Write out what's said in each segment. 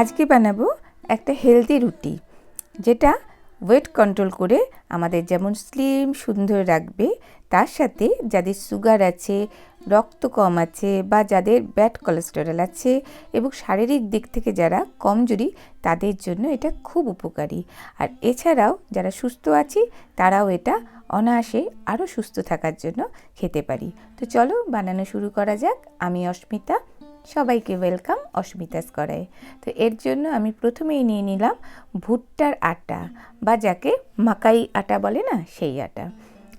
আজকে বানাবো একটা হেলদি রুটি, যেটা ওয়েট কন্ট্রোল করে আমাদের যেমন স্লিম সুন্দর রাখবে। তার সাথে যাদের সুগার আছে, রক্ত কম আছে বা যাদের ব্যাড কোলেস্টেরল আছে এবং শারীরিক দিক থেকে যারা কমজোরি, তাদের জন্য এটা খুব উপকারী। আর এছাড়াও যারা সুস্থ আছি, তারাও এটা অনায়াসে আরও সুস্থ থাকার জন্য খেতে পারি। তো চলো বানানো শুরু করা যাক। আমি অস্মিতা সবাইকে ওয়েলকাম অস্মিতাস করায় তো এর জন্য আমি প্রথমেই নিয়ে নিলাম ভুট্টার আটা বা যাকে মাকাই আটা বলে না, সেই আটা।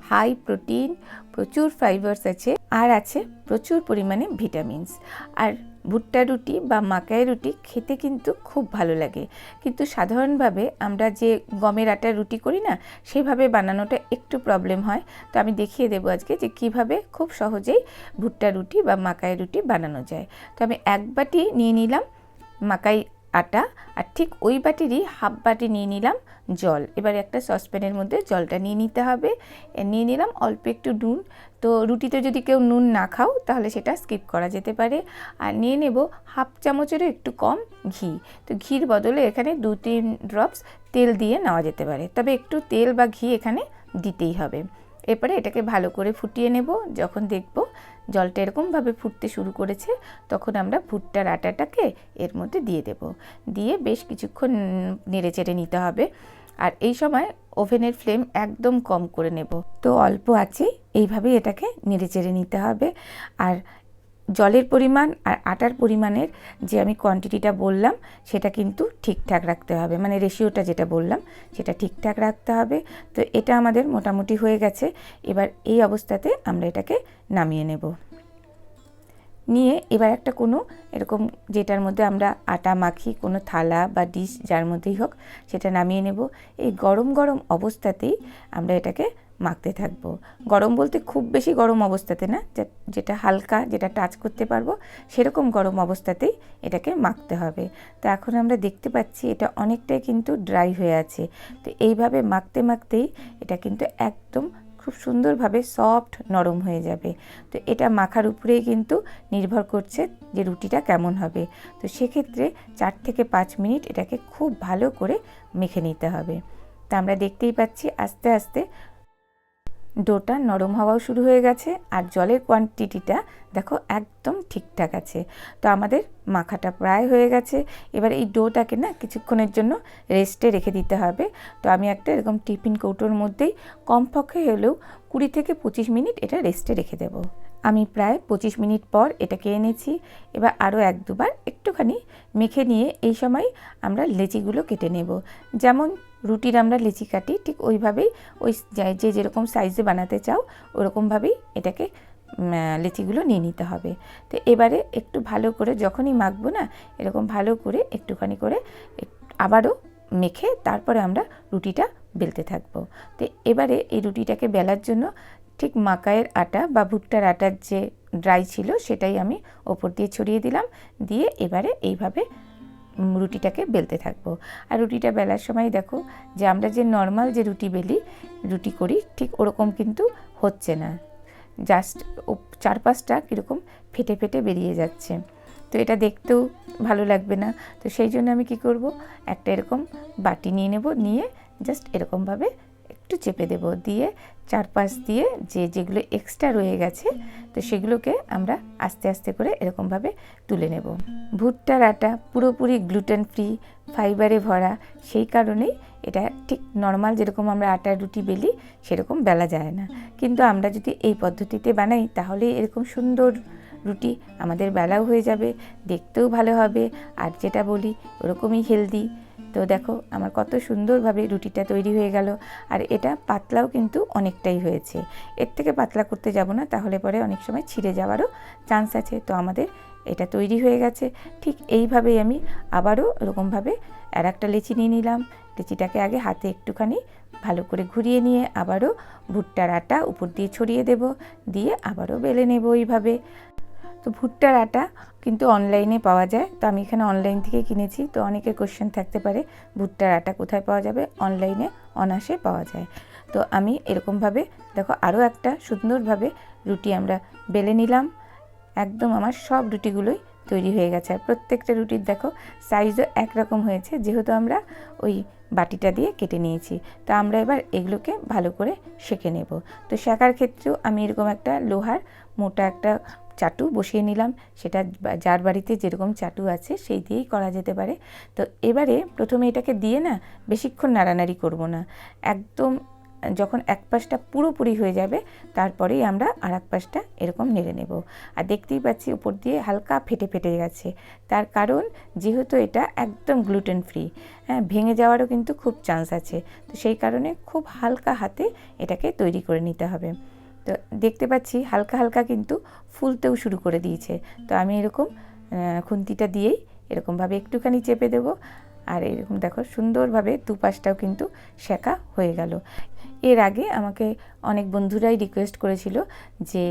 হাই প্রোটিন, প্রচুর ফাইবার্স আছে, আর আছে প্রচুর পরিমাণে ভিটামিনস। আর ভুট্টা রুটি বা মাকাই রুটি খেতে কিন্তু খুব ভালো লাগে। কিন্তু সাধারণভাবে আমরা যে গমের আটা রুটি করি না, সেভাবে বানানোটা একটু প্রবলেম হয়। তো আমি দেখিয়ে দেবো আজকে যে কীভাবে খুব সহজেই ভুট্টা রুটি বা মাকাই রুটি বানানো যায়। তো আমি এক বাটি নিয়ে নিলাম মাকাই আটা, আর ঠিক ওই বাটিরই হাফ বাটি নিয়ে নিলাম জল। এবার একটা সসপ্যানের মধ্যে জলটা নিয়ে নিতে হবে। নিয়ে নিলাম অল্প একটু নুন। তো রুটিতে যদি কেউ নুন না খাও, তাহলে সেটা স্কিপ করা যেতে পারে। আর নিয়ে নেব হাফ চামচেরও একটু কম ঘি। তো ঘির বদলে এখানে দু তিন ড্রপস তেল দিয়ে নেওয়া যেতে পারে। তবে একটু তেল বা ঘি এখানে দিতেই হবে। এরপরে এটাকে ভালো করে ফুটিয়ে নেব। যখন দেখব জলটা এরকমভাবে ফুটতে শুরু করেছে, তখন আমরা ভুট্টার আটাটাকে এর মধ্যে দিয়ে দেব। দিয়ে বেশ কিছুক্ষণ নেড়ে চেড়ে নিতে হবে। আর এই সময় ওভেনের ফ্লেম একদম কম করে নেব। তো অল্প আছে এইভাবে এটাকে নেড়ে চেড়ে নিতে হবে। আর জলের পরিমাণ আর আটার পরিমাণের যে আমি কোয়ান্টিটিটা বললাম, সেটা কিন্তু ঠিকঠাক রাখতে হবে। মানে রেশিওটা যেটা বললাম, সেটা ঠিকঠাক রাখতে হবে। তো এটা আমাদের মোটামুটি হয়ে গেছে। এবার এই অবস্থাতে আমরা এটাকে নামিয়ে নেব। নিয়ে এবার একটা কোনো এরকম যেটার মধ্যে আমরা আটা মাখি, কোনো থালা বা ডিশ যার মধ্যেই হোক, সেটা নামিয়ে নেব। এই গরম গরম অবস্থাতেই আমরা এটাকে মাখতে থাকব। গরম বলতে খুব বেশি গরম অবস্থাতে না যেটা হালকা, যেটা টাচ করতে পারব, সেরকম গরম অবস্থাতেই এটাকে মাখতে হবে। তো এখন আমরা দেখতে পাচ্ছি এটা অনেকটাই কিন্তু ড্রাই হয়ে আছে। তো এইভাবে মাখতে মাখতেই এটা কিন্তু একদম খুব সুন্দরভাবে সফট নরম হয়ে যাবে। তো এটা মাখার উপরেই কিন্তু নির্ভর করছে যে রুটিটা কেমন হবে। তো সেক্ষেত্রে চার থেকে পাঁচ মিনিট এটাকে খুব ভালো করে মেখে নিতে হবে। তা আমরা দেখতেই পাচ্ছি আস্তে আস্তে ডোটা নরম হওয়াও শুরু হয়ে গেছে আর জলের কোয়ান্টিটিটা দেখো একদম ঠিকঠাক আছে। তো আমাদের মাখাটা প্রায় হয়ে গেছে। এবার এই ডোটাকে না কিছুক্ষণের জন্য রেস্টে রেখে দিতে হবে। তো আমি একটা এরকম টিফিন কৌটোর মধ্যেই কমপক্ষে হলেও কুড়ি থেকে পঁচিশ মিনিট এটা রেস্টে রেখে দেবো। আমি প্রায় পঁচিশ মিনিট পর এটাকে এনেছি। এবার আরও এক দুবার একটুখানি মেখে নিয়ে এই সময় আমরা লেচিগুলো কেটে নেব। যেমন রুটির আমরা লেচি কাটি, ঠিক ওইভাবেই ওই যে যেরকম সাইজে বানাতে চাও, ওরকমভাবেই এটাকে লেচিগুলো নিয়ে নিতে হবে। তো এবারে একটু ভালো করে যখনই মাখবো না, এরকম ভালো করে একটুখানি করে আবারও মেখে তারপরে আমরা রুটিটা বেলতে থাকব। তো এবারে এই রুটিটাকে বেলার জন্য ঠিক মাকায়ের আটা বা ভুট্টার আটার যে ড্রাই ছিল সেটাই আমি ওপর দিয়ে ছড়িয়ে দিলাম। দিয়ে এবারে এইভাবে রুটিটাকে বেলতে থাকব। আর রুটিটা বেলার সময় দেখো যে আমরা যে নর্মাল যে রুটি বেলি, রুটি করি ঠিক ওরকম কিন্তু হচ্ছে না। জাস্ট চারপাশটা কীরকম ফেটে ফেটে বেরিয়ে যাচ্ছে। তো এটা দেখতেও ভালো লাগবে না। তো সেই জন্য আমি কি করব? একটা এরকম বাটি নিয়ে নেব, নিয়ে জাস্ট এরকমভাবে একটু চেপে দেব, দিয়ে চারপাশ দিয়ে যে যেগুলো এক্সট্রা রয়ে গেছে, তো সেগুলোকে আমরা আস্তে আস্তে করে এরকমভাবে তুলে নেব। ভুট্টার আটা পুরোপুরি গ্লুটেন ফ্রি ফাইবারে ভরা, সেই কারণেই এটা ঠিক নর্মাল যেরকম আমরা আটার রুটি, বেলি, সেরকম বেলা যায় না। কিন্তু আমরা যদি এই পদ্ধতিতে বানাই, তাহলে এরকম সুন্দর রুটি আমাদের বেলাও হয়ে যাবে, দেখতেও ভালো হবে, আর যেটা বলি, ওরকমই হেলদি তো দেখো, আমার কত সুন্দরভাবে রুটিটা তৈরি হয়ে গেল। আর এটা পাতলাও কিন্তু অনেকটাই হয়েছে। এর থেকে পাতলা করতে যাব না, তাহলে পরে অনেক সময় ছিঁড়ে যাওয়ারও চান্স আছে। তো আমাদের এটা তৈরি হয়ে গেছে। ঠিক এইভাবেই আমি আবারও এরকমভাবে আর একটা লেচি নিয়ে নিলাম। লেচিটাকে আগে হাতে একটুখানি ভালো করে ঘুরিয়ে নিয়ে আবারও ভুট্টার আটা উপর দিয়ে ছড়িয়ে দেব। দিয়ে আবারও বেলে নেব এইভাবে। তো ভুট্টার আটা কিন্তু অনলাইনে পাওয়া যায়। তো আমি এখানে অনলাইন থেকে কিনেছি। তো অনেকের কোশ্চেন থাকতে পারে, ভুট্টার আটা কোথায় পাওয়া যাবে? অনলাইনে অনাসে পাওয়া যায়। তো আমি এরকমভাবে, দেখো আরও একটা সুন্দরভাবে রুটি আমরা বেলে নিলাম। একদম আমার সব রুটিগুলোই তৈরি হয়ে গেছে। আর প্রত্যেকটা রুটির দেখো সাইজও একরকম হয়েছে, যেহেতু আমরা ওই বাটিটা দিয়ে কেটে নিয়েছি। তো আমরা এবার এগুলোকে ভালো করে সেঁকে নেব। তো শেখার ক্ষেত্রেও আমি এরকম একটা লোহার মোটা একটা চাটু বসিয়ে নিলাম। সেটা যার বাড়িতে যেরকম চাটু আছে সেই দিয়েই করা যেতে পারে। তো এবারে প্রথমে এটাকে দিয়ে না বেশিক্ষণ নাড়ানাড়ি করব না। একদম, যখন এক পাশটা পুরোপুরি হয়ে যাবে, তারপরেই আমরা আর এক পাশটা এরকম নেড়ে নেব। আর দেখতেই পাচ্ছি উপর দিয়ে হালকা ফেটে ফেটে গেছে। তার কারণ, যেহেতু এটা একদম গ্লুটেন ফ্রি হ্যাঁ ভেঙে যাওয়ারও কিন্তু খুব চান্স আছে। তো সেই কারণে খুব হালকা হাতে এটাকে তৈরি করে নিতে হবে। তো দেখতে পাচ্ছি হালকা হালকা কিন্তু ফুলতেও শুরু করে দিয়েছে। তো আমি এরকম খুন্তিটা দিয়েই এরকমভাবে একটুখানি চেপে দেবো। আর এরকম দেখো সুন্দরভাবে দুপাশটাও কিন্তু শেখা হয়ে গেল। এর আগে আমাকে অনেক বন্ধুরাই রিকোয়েস্ট করেছিল যে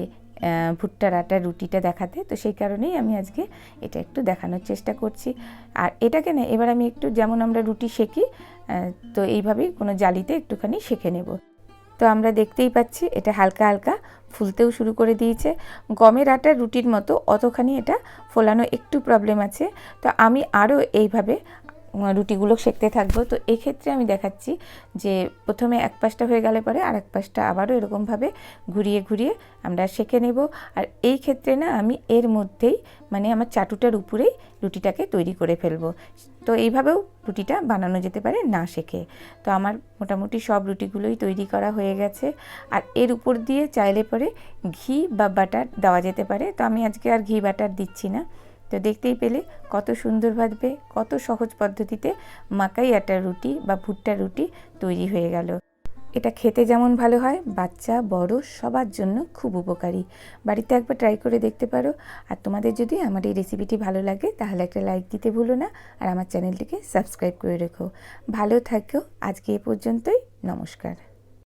ভুট্টার আটার রুটিটা দেখাতে। তো সেই কারণেই আমি আজকে এটা একটু দেখানোর চেষ্টা করছি। আর এটাকে না এবার আমি একটু যেমন আমরা রুটি আহ, তো এইভাবেই কোনো জালিতে একটুখানি সেঁকে নেব। তো আমরা দেখতেই পাচ্ছি এটা হালকা হালকা ফুলতেও শুরু করে দিয়েছে। গমের আটার রুটির মতো অতখানি এটা ফোলানো একটু প্রবলেম আছে। তো আমি আরও এইভাবে রুটিগুলো সেঁকতে থাকব। তো এক্ষেত্রে আমি দেখাচ্ছি যে প্রথমে এক পাশটা হয়ে গেলে পরে আর এক পাশটা আবারও এরকমভাবে ঘুরিয়ে ঘুরিয়ে আমরা সেঁকে নেব। আর এই ক্ষেত্রে না আমি এর মধ্যেই মানে আমার চাটুটার উপরেই রুটিটাকে তৈরি করে ফেলব। তো এইভাবেও রুটিটা বানানো যেতে পারে না শেখে তো আমার মোটামুটি সব রুটিগুলোই তৈরি করা হয়ে গেছে। আর এর উপর দিয়ে চাইলে পরে ঘি বা বাটার দেওয়া যেতে পারে। তো আমি আজকে আর ঘি বাটার দিচ্ছি না। তো দেখতেই পেলে কত সুন্দর সুন্দরভাবে কত সহজ পদ্ধতিতে মাকাই আটার রুটি বা ভুট্টার রুটি তৈরি হয়ে গেল। এটা খেতে যেমন ভালো হয়, বাচ্চা, বড়, সবার জন্য খুব উপকারী। বাড়িতে একবার ট্রাই করে দেখতে পারো। আর তোমাদের যদি আমার এই রেসিপিটি ভালো লাগে, তাহলে একটা লাইক দিতে ভুলো না। আর আমার চ্যানেলটিকে সাবস্ক্রাইব করে রেখো। ভালো থাকো। আজকে এ পর্যন্তই। নমস্কার।